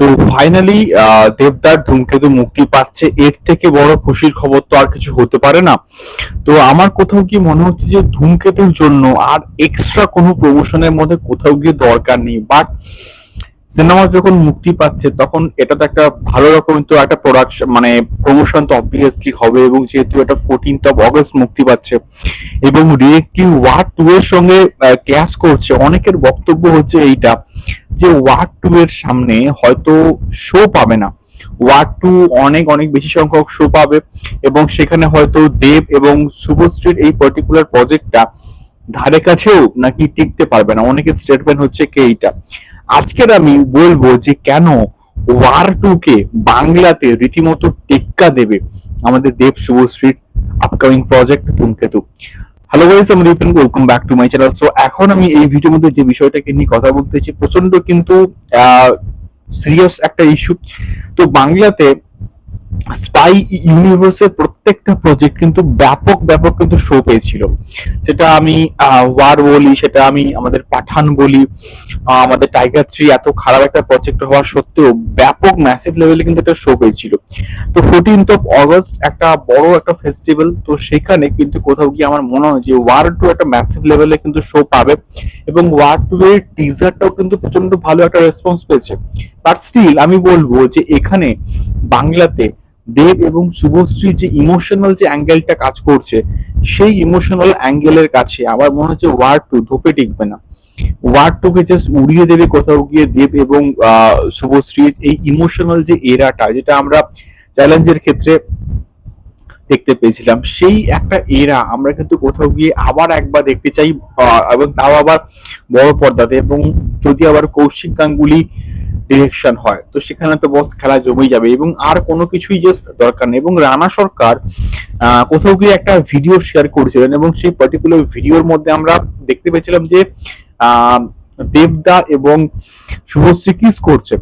তো ফাইনালি দেবদার ধূমকেতু মুক্তি পাচ্ছে। এর থেকে বড় খুশির খবর তো আর কিছু হতে পারে না। তো আমার কোথাও কি মনে হচ্ছে যে ধূমকেতুর জন্য আর এক্সট্রা কোনো প্রমোশনের মধ্যে কোথাও গিয়ে দরকার নেই? বাট সিনেমা যখন মুক্তি পাচ্ছে, তখন এটা তো একটা ভালো রকম তো একটা প্রোডাকশন মানে প্রমোশন তো অবভিয়াসলি হবে এবং যেহেতু এটা ফোরটিন্থ অফ অগস্ট মুক্তি পাচ্ছে এবং ডিরেক্টলি ওয়ার টু এর সঙ্গে ক্লাস করছে, অনেকের বক্তব্য হচ্ছে এইটা। যে ওয়ার টু এর সামনে হয়তো শো পাবে না। ওয়ার টু অনেক অনেক বেশি সংখ্যক শো পাবে এবং সেখানে হয়তো দেব এবং শুভশ্রীর এই পার্টিকুলার প্রজেক্টটা ধারে কাছেও নাকি টিকতে পারবে না। অনেকের স্টেটমেন্ট হচ্ছে কে এইটা। আজকের আমি বলব যে কেন ওয়ার টু কে বাংলাতে রীতিমতো টেক্কা দেবে আমাদের Dev, শুভশ্রীর upcoming project Dhumketu. Hello guys আমি Ripen welcome back to my channel so এখন আমি এই ভিডিওর মধ্যে যে বিষয়টাকে নিয়ে কথা বলতে চাই প্রচণ্ড কিন্তু সিরিয়াস একটা ইস্যু তো বাংলাতে স্পাই ইউনিভার্সের প্রত্যেকটা প্রজেক্ট কিন্তু ব্যাপক ব্যাপক কিন্তু শো পেয়েছিল। সেটা আমি ওয়ার বলি, সেটা আমি আমাদের পাঠান বলি আমাদের টাইগার থ্রি এত খারাপ একটা প্রজেক্ট হওয়ার সত্ত্বেও ব্যাপক ম্যাসিভ লেভেলে কিন্তু একটা শো পেয়েছিল। তো ফোরটিন্থ অফ অগস্ট একটা বড় একটা ফেস্টিভ্যাল তো সেখানে কিন্তু কোথাও গিয়ে আমার মনে হয় যে ওয়ার টু একটা ম্যাসিভ লেভেলে কিন্তু শো পাবে এবং ওয়ার টু এর টিজারটাও কিন্তু প্রচণ্ড ভালো একটা রেসপন্স পেয়েছে। বাট স্টিল আমি বলব যে এখানে বাংলাতে দেব এবং শুভশ্রী যে ইমোশনাল যে অ্যাঙ্গেলটা কাজ করছে, সেই ইমোশনাল অ্যাঙ্গেলের কাছে আমার মনে হচ্ছে ওয়ার টু ধোপে টিকবে না। ওয়ার টু কে জাস্ট উড়িয়ে দেবে কোথাও গিয়ে দেব এবং শুভশ্রীর এই ইমোশনাল যে এরাটা যেটা আমরা চ্যালেঞ্জের ক্ষেত্রে দেখতে পেয়েছিলাম, সেই একটা এরা আমরা কিন্তু কোথাও গিয়ে আবার একবার দেখতে চাই এবং তাও আবার বড় পর্দাতে এবং যদি আবার কৌশিক গাঙ্গুলি ডিরেকশন হয়। তো সেখানে তো বস খেলা জমেই যাবে এবং আর কোনো কিছুই জাস্ট দরকার নেই এবং রানা সরকার কোথাও গিয়ে একটা ভিডিও শেয়ার করেছিলেন এবং সেই পার্টিকুলার ভিডিওর মধ্যে আমরা দেখতে পেয়েছিলাম যে দেবদা এবং শুভশ্রী কিস করছে।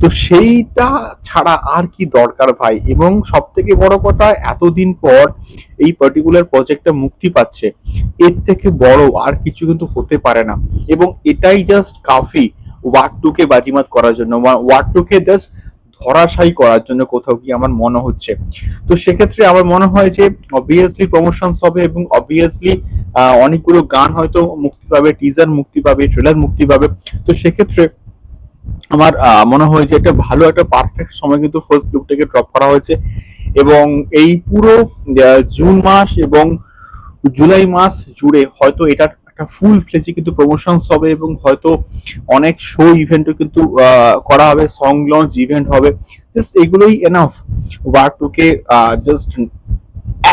তো সেইটা ছাড়া আর কি দরকার ভাই? এবং সব থেকে বড় কথা, এতদিন পর এই পার্টিকুলার প্রজেক্টটা মুক্তি পাচ্ছে। এর থেকে বড় আর কিছু কিন্তু হতে পারে না। এবং এটাই জাস্ট কাফি ওয়ার্ড টুকে বাজিমাত করার জন্য ওয়ার্ড টুকে জাস্ট ধরাশায়ী করার জন্য কোথাও কি আমার মনে হচ্ছে। তো সেক্ষেত্রে আমার মনে হয় যে অবভিয়াসলি প্রমোশনস হবে এবং অবভিয়াসলি অনেকগুলো গান হয়তো মুক্তি পাবে টিজার মুক্তি পাবে ট্রেলার মুক্তি পাবে। তো সেক্ষেত্রে আমার মনে হয় যে একটা ভালো একটা পারফেক্ট সময় কিন্তু ফার্স্ট লুকটাকে ড্রপ করা হয়েছে এবং এই পুরো জুন মাস এবং জুলাই মাস জুড়ে হয়তো এটার একটা ফুল ফ্লেজে কিন্তু প্রমোশনস হবে এবং হয়তো অনেক শো ইভেন্টও কিন্তু করা হবে সং লঞ্চ ইভেন্ট হবে। জাস্ট এগুলোই এনাফ ওয়ার্ক টুকে জাস্ট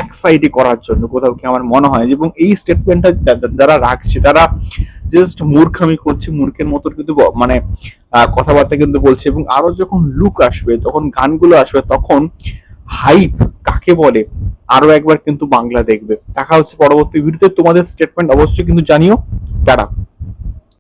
এক সাইডে করার জন্য, কোথাও কি আমার মনে হয় এবং এই স্টেটমেন্টটা যারা রাখছে, তারা জাস্ট মূর্খামি করছে, মূর্খের মতো কিন্তু মানে কথাবার্তা কিন্তু বলছে। এবং আরও যখন লুক আসবে, তখন গানগুলো আসবে, তখন হাইপ কাকে বলে, আরও একবার কিন্তু বাংলা দেখবে। দেখা হচ্ছে পরবর্তী ভিডিওতে তোমাদের স্টেটমেন্ট অবশ্যই কিন্তু জানিও। টাটা।